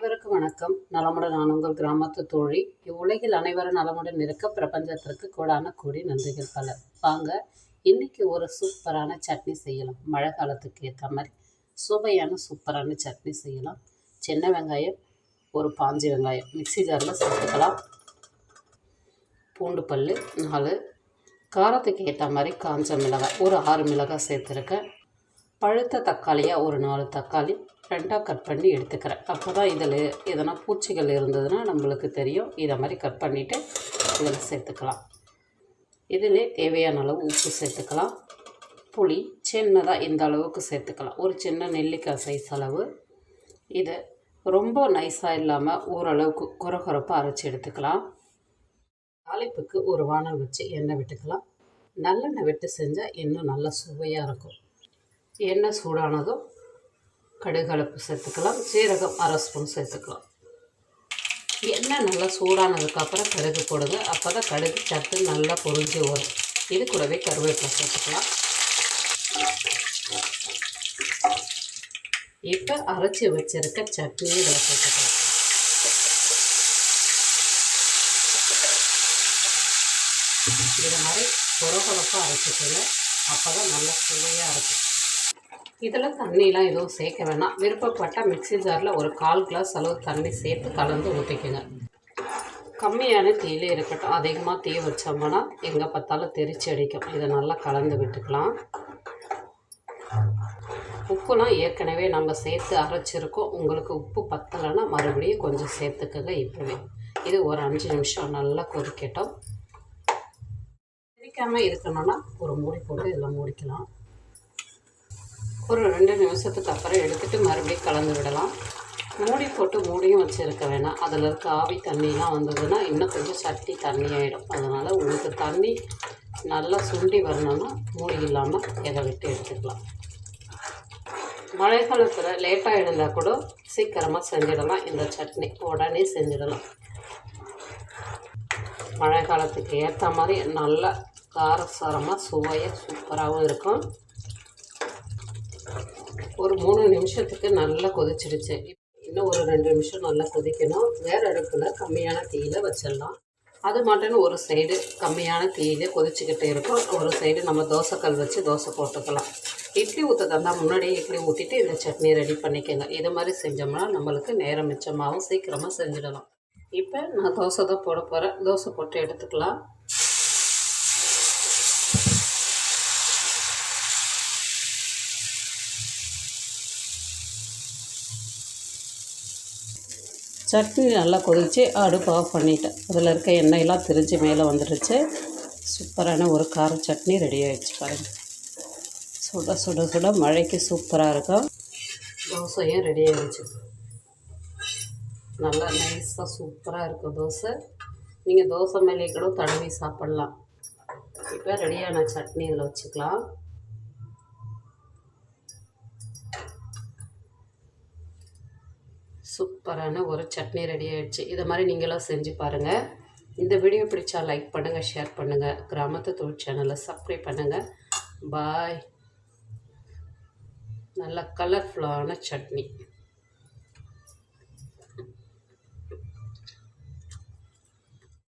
அனைவருக்கும் வணக்கம். நலமுடன் நான் உங்கள் கிராமத்து தோழி. இவ்வுலகில் அனைவரும் நலமுடன் இருக்க பிரபஞ்சத்திற்கு கூடான கூடி நன்றிகள் பல. வாங்க இன்னைக்கு ஒரு சூப்பரான சட்னி செய்யலாம். மழை காலத்துக்கு ஏற்ற மாதிரி சுவையான சூப்பரான சட்னி செய்யலாம். சின்ன வெங்காயம் ஒரு பாஞ்சி வெங்காயம். மிக்ஸி ஜாரில் சேர்த்துக்கலாம். பூண்டு பல் நாலு. காரத்துக்கு ஏற்ற மாதிரி காஞ்ச மிளகாய் ஒரு ஆறு மிளகாய் சேர்த்துருக்கேன். பழுத்த தக்காளியாக ஒரு நாலு தக்காளி ரெண்டாக கட் பண்ணி எடுத்துக்கிறேன். அப்போ தான் இதில் எதனா பூச்சிகள் இருந்ததுன்னா நம்மளுக்கு தெரியும். இதை மாதிரி கட் பண்ணிவிட்டு இதில் சேர்த்துக்கலாம். இதிலே தேவையான அளவு உப்பு சேர்த்துக்கலாம். புளி சின்னதாக இந்த அளவுக்கு சேர்த்துக்கலாம். ஒரு சின்ன நெல்லிக்காய் சைஸ் அளவு. இதை ரொம்ப நைஸாக இல்லாமல் ஓரளவுக்கு குறகுறப்பாக அரைச்சி எடுத்துக்கலாம். தாளிப்புக்கு ஒரு வானல் வச்சு எண்ணெய் விட்டுக்கலாம். நல்லெண்ணெய் விட்டு செஞ்சால் இன்னும் நல்லா சுவையாக இருக்கும். எண்ணெய் சூடானதும் கடுகலப்பு சேர்த்துக்கலாம். சீரகம் அரை ஸ்பூன் சேர்த்துக்கலாம். எண்ணெய் நல்லா சூடானதுக்கப்புறம் கடுகு போடுங்க. அப்போ தான் கடுகு சத்து நல்லா பொரிஞ்சு வரும். இது கூடவே கருவேப்பிலை சேர்த்துக்கலாம். இப்போ அரைச்சி வச்சிருக்க சட்னியை இதில் சேர்த்துக்கலாம். இதை மாதிரி கொரகொரப்பாக அரைச்சிக்கல அப்போ தான் நல்லா சுவையாக இருக்கும். இதில் தண்ணிலாம் எதுவும் சேர்க்க வேணாம். விருப்பப்பட்டால் மிக்ஸி ஜாரில் ஒரு கால் கிளாஸ் அளவு தண்ணி சேர்த்து கலந்து ஊற்றிக்குங்க கம்மியான தீயிலே இருக்கட்டும் அதிகமாக தீ வச்சோம்னா எங்கே பார்த்தாலும் தெரிச்சு அடிக்கும். இதை நல்லா கலந்து விட்டுக்கலாம். உப்புலாம் ஏற்கனவே நம்ம சேர்த்து அரைச்சிருக்கோம். உங்களுக்கு உப்பு பத்தலைன்னா மறுபடியும் கொஞ்சம் சேர்த்துக்கங்க இப்போவே. இது ஒரு அஞ்சு நிமிஷம் நல்லா கொதிக்கட்டும். கொதிக்காமல் இருக்கணும்னா ஒரு மூடி போட்டு இதில் மூடிக்கலாம். ஒரு ரெண்டு நிமிஷத்துக்கு அப்புறம் எடுத்துகிட்டு மறுபடியும் கலந்து விடலாம். மூடி போட்டு மூடியும் வச்சுருக்க வேணாம். அதில் இருக்க ஆவி தண்ணிலாம் வந்ததுன்னா இன்னும் கொஞ்சம் சட்டி தண்ணி ஆகிடும் அதனால் உங்களுக்கு தண்ணி நல்லா சுண்டி வரணும்னா மூடி இல்லாமல் இதை விட்டு எடுத்துக்கலாம். மழை காலத்தில் லேட்டாக இருந்தால் கூட சீக்கிரமாக செஞ்சிடலாம். இந்த சட்னி உடனே செஞ்சிடலாம். மழை காலத்துக்கு ஏற்ற மாதிரி நல்லா காரசாரமாக சுவையாக சூப்பராகவும் இருக்கும். ஒரு மூணு நிமிஷத்துக்கு நல்லா கொதிச்சிடுச்சு இன்னும் ஒரு ரெண்டு நிமிஷம் நல்லா கொதிக்கணும். வேறு அடுப்பில் கம்மியான தீயில் வச்சிடலாம். அது மட்டும் ஒரு சைடு கம்மியான தீயிலே கொதிச்சுக்கிட்டே இருக்கும். ஒரு சைடு நம்ம தோசைக்கல் வச்சு தோசை போட்டுக்கலாம். இட்லி ஊற்ற தந்தால் முன்னாடியே இட்லி ஊற்றிட்டு இந்த சட்னி ரெடி பண்ணிக்கோங்க. இது மாதிரி செஞ்சோம்னா நம்மளுக்கு நேரம் மிச்சமாகவும் சீக்கிரமாக செஞ்சிடலாம். இப்போ நான் தோசை தான் போட போகிறேன் தோசை போட்டு எடுத்துக்கலாம். சட்னி நல்லா கொதிச்சு அடுப்பு ஆஃப் பண்ணிட்டேன். அதில் இருக்க எண்ணெயெல்லாம் திரிஞ்சு மேலே வந்துடுச்சு சூப்பரான ஒரு கார சட்னி ரெடி ஆகிடுச்சு பாருங்கள் சுட சுட சுட மழைக்கு சூப்பராக இருக்கும். தோசையும் ரெடி ஆகிடுச்சு நல்லா நைஸாக சூப்பராக இருக்கும் தோசை. நீங்கள் தோசை மேலே கூட தடவி சாப்பிட்லாம். இப்போ ரெடியான சட்னி இதில் வச்சுக்கலாம். சூப்பரான ஒரு சட்னி ரெடி ஆகிடுச்சு இதை மாதிரி நீங்களும் செஞ்சு பாருங்கள் இந்த வீடியோ பிடிச்சா லைக் பண்ணுங்கள் ஷேர் பண்ணுங்கள் கிராமத்து தொழில் சேனலை சப்ஸ்கிரைப் பண்ணுங்கள் பாய் நல்ல கலர்ஃபுல்லான சட்னி.